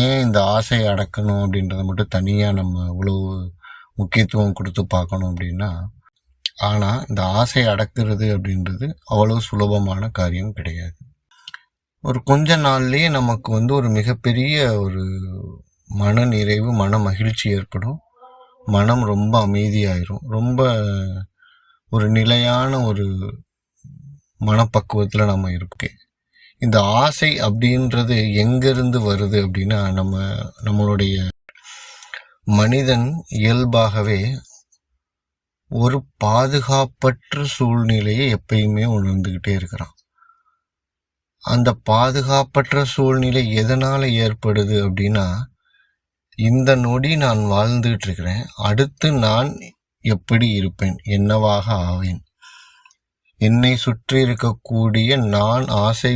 ஏன் இந்த ஆசையை அடக்கணும் அப்படின்றத மட்டும் தனியாக நம்ம இவ்வளோ முக்கியத்துவம் கொடுத்து பார்க்கணும் அப்படின்னா ஆனால் இந்த ஆசை அடக்கிறது அப்படின்றது அவ்வளோ சுலபமான காரியம் கிடையாது. ஒரு கொஞ்ச நாள்லேயே நமக்கு வந்து ஒரு மிகப்பெரிய ஒரு மன நிறைவு மன மகிழ்ச்சி ஏற்படும். மனம் ரொம்ப அமைதியாயிரும். ரொம்ப ஒரு நிலையான ஒரு மனப்பக்குவத்தில் நம்ம இருக்கேன் இந்த ஆசை அப்படின்றது எங்கிருந்து வருது அப்படின்னா நம்ம நம்மளுடைய மனிதன் இயல்பாகவே ஒரு பாதுகாப்பற்ற சூழ்நிலையை எப்பயுமே உணர்ந்துக்கிட்டே இருக்கிறான். அந்த பாதுகாப்பற்ற சூழ்நிலை எதனால் ஏற்படுது அப்படின்னா இந்த நொடி நான் வாழ்ந்துகிட்டு இருக்கிறேன் அடுத்து நான் எப்படி இருப்பேன் என்னவாக ஆவேன் என்னை சுற்றி இருக்கக்கூடிய நான் ஆசை